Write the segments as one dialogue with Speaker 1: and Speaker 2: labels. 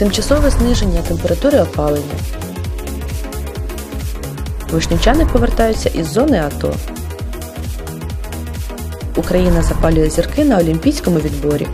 Speaker 1: Тимчасове зниження температури опалення. Вишнівчани повертаються із зони АТО. Україна запалює зірки на олімпійському відборі.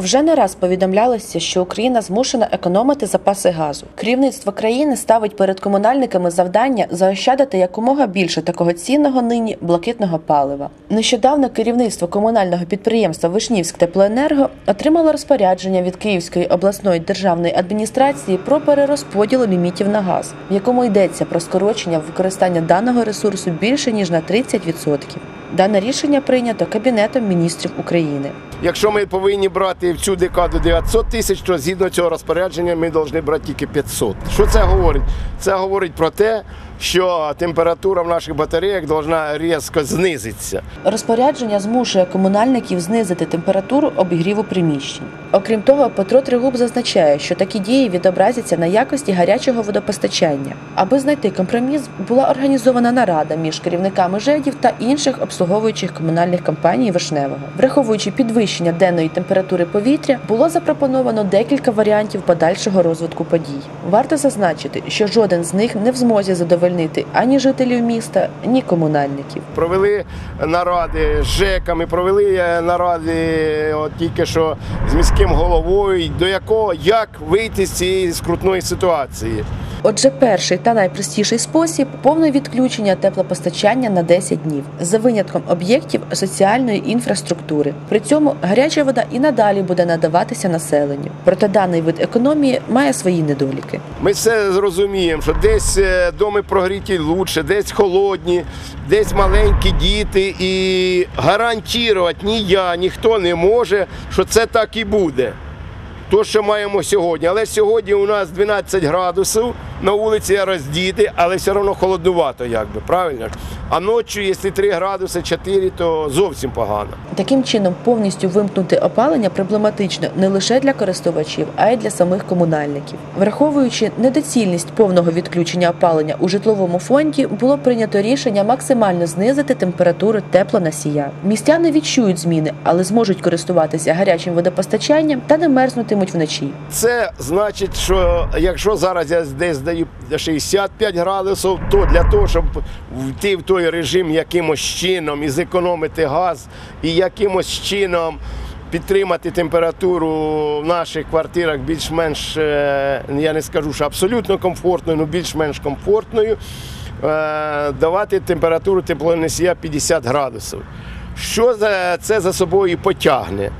Speaker 1: Вже не раз повідомлялося, що Україна змушена економити запаси газу. Керівництво країни ставить перед комунальниками завдання заощадити якомога більше такого цінного нині блакитного палива. Нещодавно керівництво комунального підприємства Вишнівськ Теплоенерго отримало розпорядження від Київської обласної державної адміністрації про перерозподіл лімітів на газ, в якому йдеться про скорочення використання даного ресурсу більше ніж на 30%. Дане рішення прийнято Кабінетом міністрів України.
Speaker 2: Якщо ми повинні брати в цю декаду 900 тисяч, то згідно цього розпорядження ми повинні брати тільки 500. Що це говорить? Це говорить про те, що температура в наших батареях повинна різко знизитися.
Speaker 1: Розпорядження змушує комунальників знизити температуру обігріву приміщень. Окрім того, Петро Тригуб зазначає, що такі дії відобразяться на якості гарячого водопостачання. Аби знайти компроміс, була організована нарада між керівниками ЖЕДів та інших обслуговуючих комунальних компаній Вишневого. Враховуючи підвищення денної температури повітря, було запропоновано декілька варіантів подальшого розвитку подій. Варто зазначити, що жоден з них не в змозі задовольнити ані жителів міста, ні комунальників.
Speaker 2: Провели наради з ЖЕКами, провели е, наради от тільки що з міським головою, до якого як вийти з цієї скрутної ситуації.
Speaker 1: Отже, перший та найпростіший спосіб повне відключення теплопостачання на 10 днів за винятком об'єктів соціальної інфраструктури. При цьому гаряча вода і надалі буде надаватися населенню. Проте даний вид економії має свої недоліки.
Speaker 2: Ми все зрозуміємо, що десь е, доми прогріті лучше, десь холодні, десь маленькі діти, і гарантувати ні я, ніхто не може, що це так і буде. То, що маємо сьогодні. Але сьогодні у нас 12 градусів, на вулиці роздіти, але все одно холоднувато, якби, правильно? А ночі, якщо 3 градуси, 4, то зовсім погано.
Speaker 1: Таким чином, повністю вимкнути опалення проблематично не лише для користувачів, а й для самих комунальників. Враховуючи недоцільність повного відключення опалення у житловому фонді, було прийнято рішення максимально знизити температуру теплоносія. Містяни відчують зміни, але зможуть користуватися гарячим водопостачанням та не мерзнутимуть вночі.
Speaker 2: Це значить, що якщо зараз я десь даю 65 градусів, то для того, щоб війти в той режим якимось чином і зекономити газ, і якимось чином підтримати температуру в наших квартирах більш-менш, е, я не скажу, що абсолютно комфортною, але більш-менш комфортною, е, давати температуру теплоносія 50 градусів. Що це за собою потягне?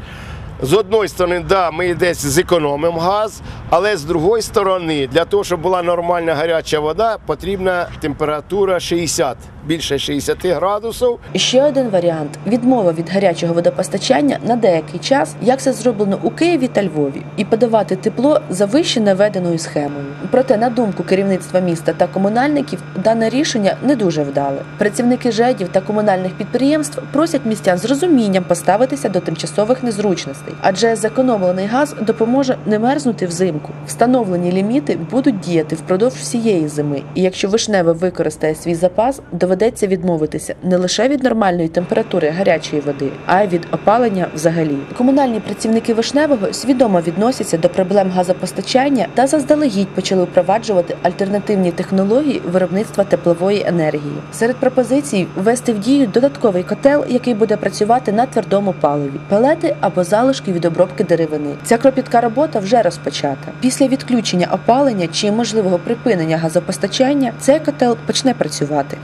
Speaker 2: З одної сторони, да, ми десь зекономимо газ, але з другої сторони, для того, щоб була нормальна гаряча вода, потрібна температура 60, більше 60 градусів.
Speaker 1: Ще один варіант відмова від гарячого водопостачання на деякий час, як це зроблено у Києві та Львові, і подавати тепло за вище наведеною схемою. Проте, на думку керівництва міста та комунальників, дане рішення не дуже вдале. Працівники ЖЕДів та комунальних підприємств просять містян з розумінням поставитися до тимчасових незручностей, адже зекономлений газ допоможе не мерзнути взимку. Встановлені ліміти будуть діяти впродовж всієї зими. І якщо вишневе використає свій запас, доведеться відмовитися не лише від нормальної температури гарячої води, а й від опалення взагалі. Комунальні працівники вишневого свідомо відносяться до проблем газопостачання та заздалегідь почали впроваджувати альтернативні технології виробництва теплової енергії. Серед пропозицій ввести в дію додатковий котел, який буде працювати на твердому паливі, пелети або залишки від обробки деревини. Ця кропітка робота вже розпочата. Після відключення опалення чи можливого припинення газопостачання цей котел почне працювати.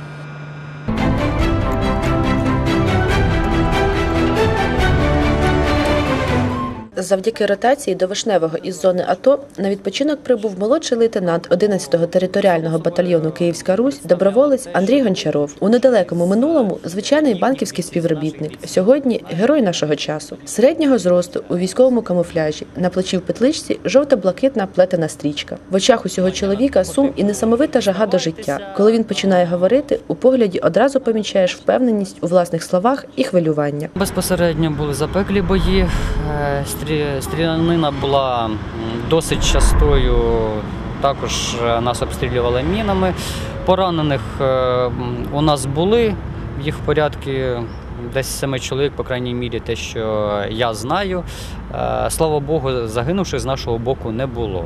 Speaker 1: Завдяки ротації до Вишневого із зони АТО на відпочинок прибув молодший лейтенант 11-го територіального батальйону Київська Русь, доброволець Андрій Гончаров. У недалекому минулому звичайний банківський співробітник. Сьогодні герой нашого часу. Середнього зросту у військовому камуфляжі на плечі в петличці жовто-блакитна плетена стрічка. В очах усього чоловіка сум і несамовита жага до життя. Коли він починає говорити, у погляді одразу помічаєш впевненість у власних словах і хвилювання.
Speaker 3: Безпосередньо були запеклі бої. Е, стрі- Стрілянина була досить частою. Також е, нас обстрілювали мінами. Поранених е, у нас були. Їх в порядку десь семи чоловік, по крайній мірі, те, що я знаю. Е, Слава Богу, загинувших з нашого боку не було.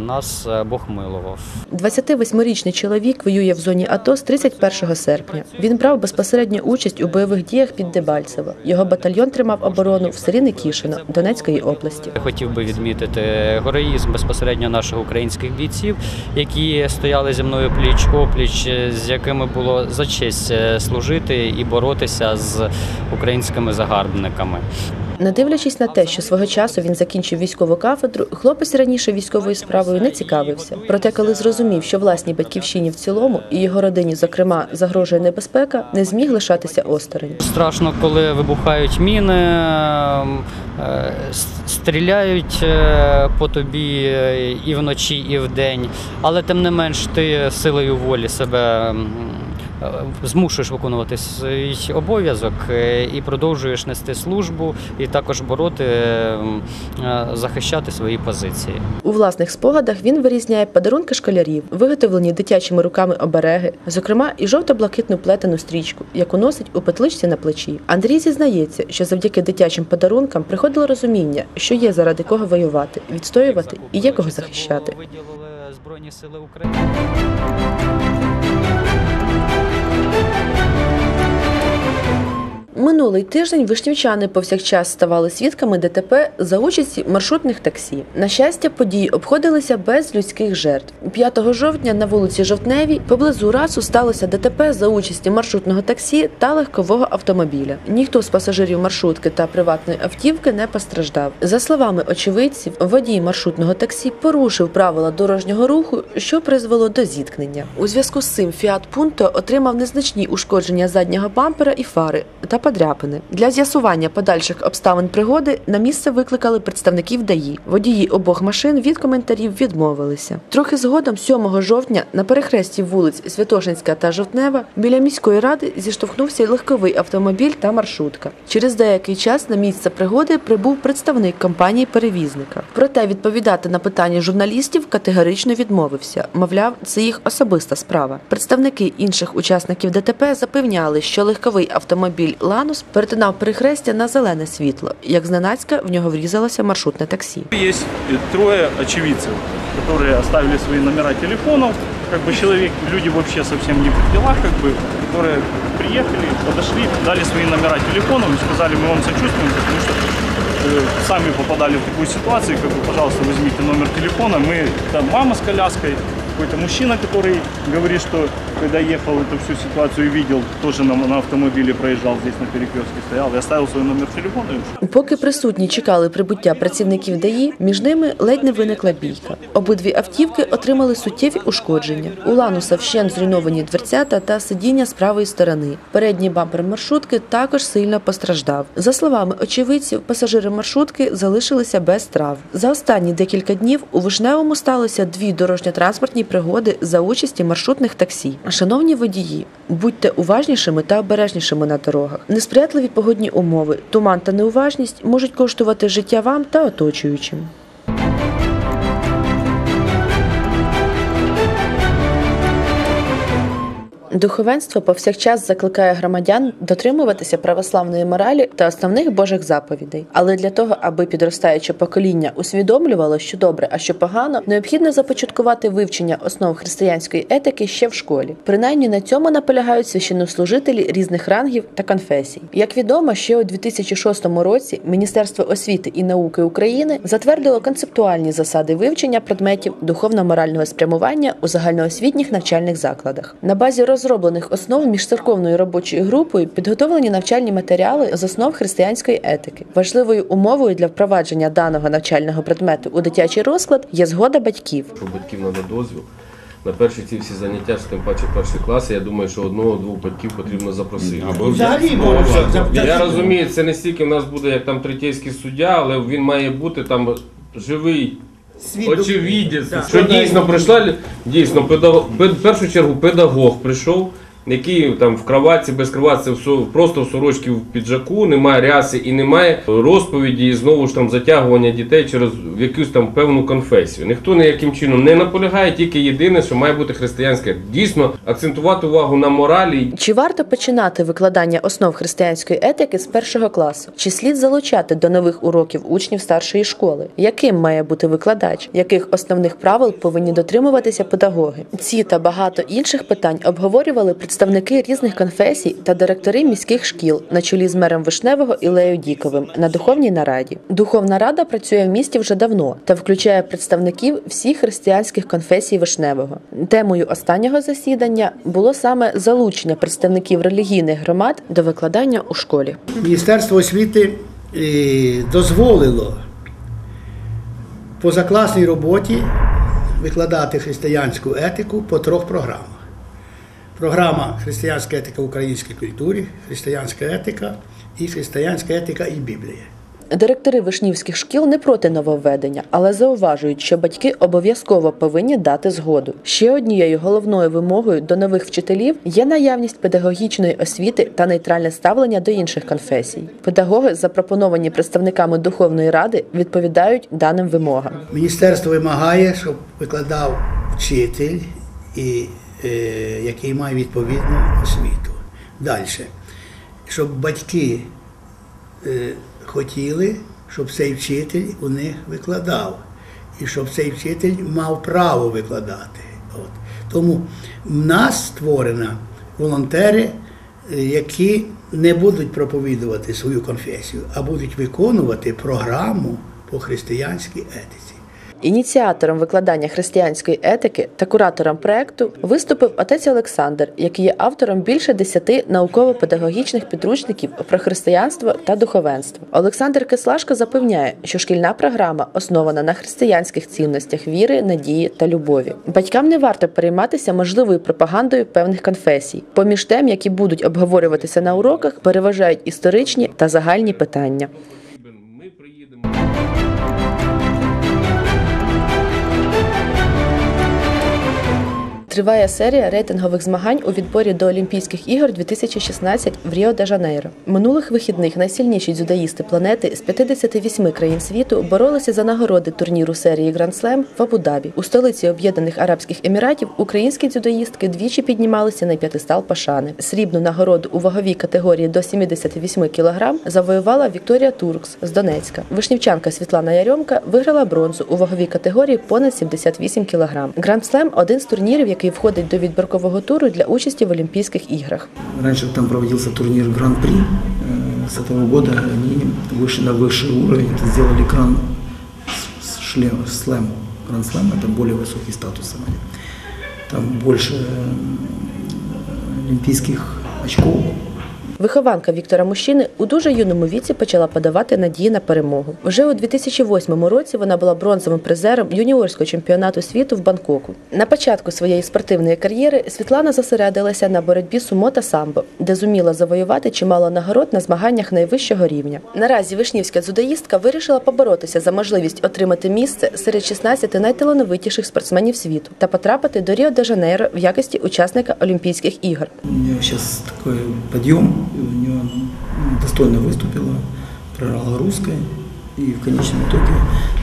Speaker 3: Е, Нас е, Бог милував.
Speaker 1: 28-річний чоловік воює в зоні АТО з 31 серпня. Він брав безпосередню участь у бойових діях під Дебальцево. Його батальйон тримав оборону в селі Никішино Донецької області.
Speaker 3: Я хотів би відмітити героїзм безпосередньо наших українських бійців, які стояли зі мною пліч опліч, з якими було за честь е, служити і боротися з українськими загарбниками.
Speaker 1: Не дивлячись на те, що свого часу він закінчив військову кафедру, хлопець раніше військовою справою не цікавився. Проте, коли зрозумів, що власній батьківщині в цілому і його родині, зокрема, загрожує небезпека, не зміг лишатися осторонь.
Speaker 3: Страшно, коли вибухають міни, ем, е, стріляють е, по тобі е, і вночі, і вдень. Але тим не менш ти силою волі себе змушуєш виконувати свій обов'язок е, і продовжуєш нести службу, і також бороти, е, захищати свої позиції.
Speaker 1: У власних спогадах він вирізняє подарунки школярів, виготовлені дитячими руками обереги, зокрема і жовто-блакитну плетену стрічку, яку носить у петличці на плечі. Андрій зізнається, що завдяки дитячим подарункам приходило розуміння, що є заради кого воювати, відстоювати і є кого захищати.
Speaker 3: Збройні Сили України.
Speaker 1: Минулий тиждень вишнівчани повсякчас ставали свідками ДТП за участі маршрутних таксі. На щастя, події обходилися без людських жертв. 5 жовтня на вулиці Жовтневій поблизу расу сталося ДТП за участі маршрутного таксі та легкового автомобіля. Ніхто з пасажирів маршрутки та приватної автівки не постраждав. За словами очевидців, водій маршрутного таксі порушив правила дорожнього руху, що призвело до зіткнення. У зв'язку з цим Фіат Пунто отримав незначні ушкодження заднього бампера і фари та подряпини. Для з'ясування подальших обставин пригоди на місце викликали представників ДАІ. Водії обох машин від коментарів відмовилися. Трохи згодом, 7 жовтня, на перехресті вулиць Святошинська та Жовтнева біля міської ради зіштовхнувся легковий автомобіль та маршрутка. Через деякий час на місце пригоди прибув представник компанії перевізника. Проте відповідати на питання журналістів категорично відмовився. Мовляв, це їх особиста справа. Представники інших учасників ДТП запевняли, що легковий автомобіль Ланус перетинав перехрестя на зелене світло. Як зненацька в нього врізалося маршрутне таксі.
Speaker 4: Есть э, трое очевидцев, которые оставили свои номера телефонов. Как бы человек, люди вообще совсем не при делах, как бы, которые приехали, подошли, дали свои номера телефонов и сказали, мы вам сочувствуем, потому что э, сами попадали в такую ситуацию, как бы, пожалуйста, возьмите номер телефона. Мы, там мама с коляской, какой-то мужчина, который говорит, что когда ехал эту всю ситуацию видел, тоже на, на автомобиле проезжал здесь на перекрестке, стоял и оставил свой номер телефона.
Speaker 1: Поки присутні чекали прибуття працівників ДАІ, між ними ледь не виникла бійка. Обидві автівки отримали суттєві ушкодження. У Лануса вщент зруйновані дверцята та сидіння з правої сторони. Передній бампер маршрутки також сильно постраждав. За словами очевидців, пасажири маршрутки залишилися без травм. За останні декілька днів у Вишневому сталося дві дорожньо-транспортні пригоди за участі маршрутних таксі. Шановні водії, будьте уважнішими та обережнішими на дорогах. Несприятливі погодні умови, туман та неуважність можуть коштувати життя вам та оточуючим. Духовенство повсякчас закликає громадян дотримуватися православної моралі та основних божих заповідей. Але для того, аби підростаюче покоління усвідомлювало, що добре, а що погано, необхідно започаткувати вивчення основ християнської етики ще в школі. Принаймні на цьому наполягають священнослужителі різних рангів та конфесій. Як відомо, ще у 2006 році Міністерство освіти і науки України затвердило концептуальні засади вивчення предметів духовно-морального спрямування у загальноосвітніх навчальних закладах. На базі розроблених основ міжцерковною робочою групою підготовлені навчальні матеріали з основ християнської етики. Важливою умовою для впровадження даного навчального предмету у дитячий розклад є згода батьків.
Speaker 5: батьків треба дозвіл. На перші ці всі заняття, що тим паче перші класи, я думаю, що одного-двох батьків потрібно запросити.
Speaker 6: Або взагалі.
Speaker 5: Я розумію, це не стільки в нас буде як там третейський суддя, але він має бути там живий. Очевидець, що дійсно прийшла лю- дійсно педагог, в першу чергу педагог прийшов який там в кроватці, без кроватці, просто в сорочці в піджаку, немає ряси і немає розповіді, і знову ж там затягування дітей через якусь там певну конфесію. Ніхто ніяким чином не наполягає, тільки єдине, що має бути християнське. Дійсно, акцентувати увагу на моралі
Speaker 1: Чи варто починати викладання основ християнської етики з першого класу? Чи слід залучати до нових уроків учнів старшої школи? Яким має бути викладач? Яких основних правил повинні дотримуватися педагоги? Ці та багато інших питань обговорювали представники різних конфесій та директори міських шкіл на чолі з мером Вишневого Ілею Діковим на духовній нараді. Духовна рада працює в місті вже давно та включає представників всіх християнських конфесій Вишневого. Темою останнього засідання було саме залучення представників релігійних громад до викладання у школі.
Speaker 6: Міністерство освіти е, дозволило позакласній роботі викладати християнську етику по трьох програмах. Програма Християнська етика в українській культурі, християнська етика і християнська етика і Біблія.
Speaker 1: Директори вишнівських шкіл не проти нововведення, але зауважують, що батьки обов'язково повинні дати згоду. Ще однією головною вимогою до нових вчителів є наявність педагогічної освіти та нейтральне ставлення до інших конфесій. Педагоги, запропоновані представниками духовної ради, відповідають даним вимогам.
Speaker 6: Міністерство вимагає, щоб викладав вчитель, і, який має відповідну освіту. Далі. Щоб батьки е, хотіли, щоб цей вчитель у них викладав. І щоб цей вчитель мав право викладати. От. Тому в нас створено волонтери, е, які не будуть проповідувати свою конфесію, а будуть виконувати програму по християнській етиці.
Speaker 1: Ініціатором викладання християнської етики та куратором проекту виступив отець Олександр, який є автором більше десяти науково-педагогічних підручників про християнство та духовенство. Олександр Кислашко запевняє, що шкільна програма основана на християнських цінностях віри, надії та любові. Батькам не варто перейматися можливою пропагандою певних конфесій. Поміж тем, які будуть обговорюватися на уроках, переважають історичні та загальні питання.
Speaker 5: ми приїдемо.
Speaker 1: Триває серія рейтингових змагань у відборі до Олімпійських ігор 2016 в Ріо де Жанейро. Минулих вихідних найсильніші дзюдоїсти планети з 58 країн світу боролися за нагороди турніру серії Гранд Слем в Абу-Дабі. У столиці Об'єднаних Арабських Еміратів українські дзюдоїстки двічі піднімалися на п'ятистал пашани. Срібну нагороду у ваговій категорії до 78 кг завоювала Вікторія Туркс з Донецька. Вишнівчанка Світлана Ярьомка виграла бронзу у ваговій категорії понад 78 кг. Гранд Слем один з турнірів, який входить до відбіркового туру для участі в Олімпійських іграх.
Speaker 7: Раньше там проводился турнир Гран-при. Э, С этого года они вышли на высший уровень, это сделали кран с- с шлем, слэм. Гранд слэм это более высокий статус самый. Там больше э, олимпийских очков.
Speaker 1: Вихованка Віктора Мужчини у дуже юному віці почала подавати надії на перемогу. Вже у 2008 році вона була бронзовим призером юніорського чемпіонату світу в Бангкоку. На початку своєї спортивної кар'єри Світлана зосередилася на боротьбі сумо та самбо, де зуміла завоювати чимало нагород на змаганнях найвищого рівня. Наразі вишнівська дзюдоїстка вирішила поборотися за можливість отримати місце серед 16 найталановитіших спортсменів світу та потрапити до Ріо де Жанейро в якості учасника Олімпійських ігор.
Speaker 7: У сейчас такой подъем, и у нее достойно выступила, проиграла русской и в конечном итоге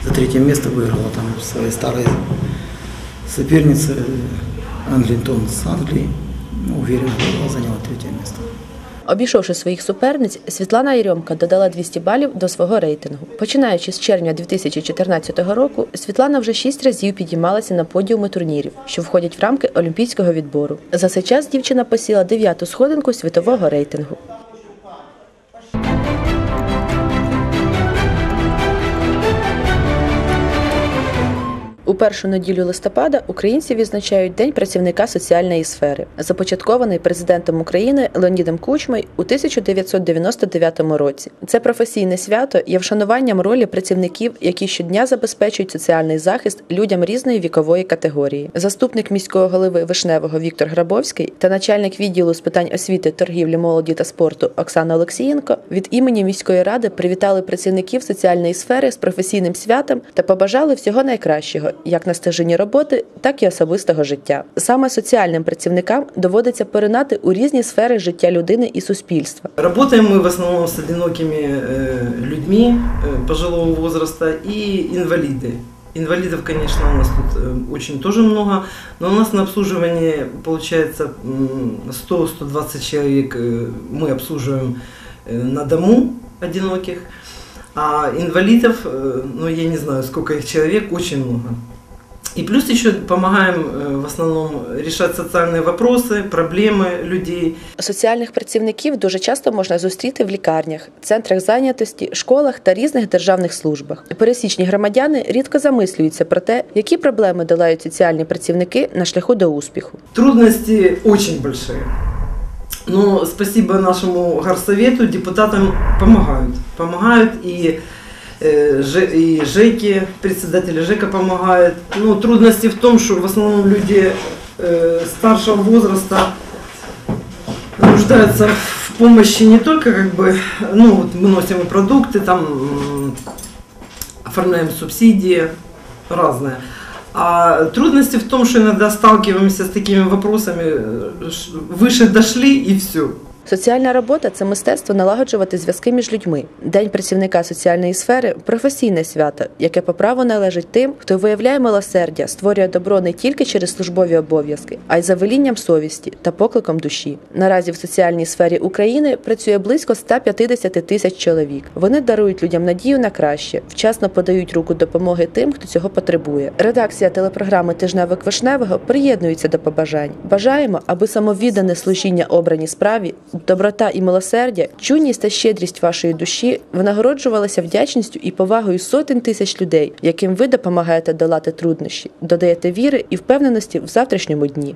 Speaker 7: за третье место выиграла там своей старой сопернице Англинтон с Англии. Ну, уверенно заняла третье место.
Speaker 1: Обійшовши своїх суперниць, Світлана Єрьомка додала 200 балів до свого рейтингу. Починаючи з червня 2014 року, Світлана вже шість разів підіймалася на подіуми турнірів, що входять в рамки олімпійського відбору. За цей час дівчина посіла дев'яту сходинку світового рейтингу. У першу неділю листопада українці відзначають День працівника соціальної сфери, започаткований президентом України Леонідом Кучмою у 1999 році. Це професійне свято є вшануванням ролі працівників, які щодня забезпечують соціальний захист людям різної вікової категорії. Заступник міського голови Вишневого Віктор Грабовський та начальник відділу з питань освіти, торгівлі, молоді та спорту Оксана Олексієнко від імені міської ради привітали працівників соціальної сфери з професійним святом та побажали всього найкращого як на стежині роботи, так і особистого життя. Саме соціальним працівникам доводиться поринати у різні сфери життя людини і суспільства.
Speaker 7: Работаем мы в основном с одинокими э, людьми э, пожилого возраста и инвалиды. Инвалидов, конечно, у нас тут э, очень тоже много, но у нас на обслуживании получается м, 100-120 человек э, мы обслуживаем э, на дому одиноких, а инвалидов, э, ну я не знаю, сколько их человек, очень много. И плюс еще помогаем э, в основном решать социальные вопросы, проблемы людей.
Speaker 1: Соціальних працівників дуже часто можна зустріти в лікарнях, центрах зайнятості, школах та різних державних службах. Пересічні громадяни рідко замислюються про те, які проблеми долають соціальні працівники на шляху до успіху.
Speaker 7: Трудности очень большие. Но спасибо нашему горсовету, депутатам помогают. Помогают и, э, Ж- и ЖЭКи, председатели ЖЭКа помогают. Ну, трудности в том, что в основном люди старшего возраста нуждаются в помощи не только как бы, ну вот мы носим продукты, там оформляем субсидии разные. А трудности в том, что иногда сталкиваемся с такими вопросами, э, выше дошли и все.
Speaker 1: Соціальна робота це мистецтво налагоджувати зв'язки між людьми. День працівника соціальної сфери професійне свято, яке по праву належить тим, хто виявляє милосердя, створює добро не тільки через службові обов'язки, а й за велінням совісті та покликом душі. Наразі в соціальній сфері України працює близько 150 тисяч чоловік. Вони дарують людям надію на краще, вчасно подають руку допомоги тим, хто цього потребує. Редакція телепрограми Тижневик Вишневого приєднується до побажань. Бажаємо, аби самовіддане служіння обраній справі, доброта і милосердя, чуйність та щедрість вашої душі винагороджувалися вдячністю і повагою сотень тисяч людей, яким ви допомагаєте долати труднощі, додаєте віри і впевненості в завтрашньому дні.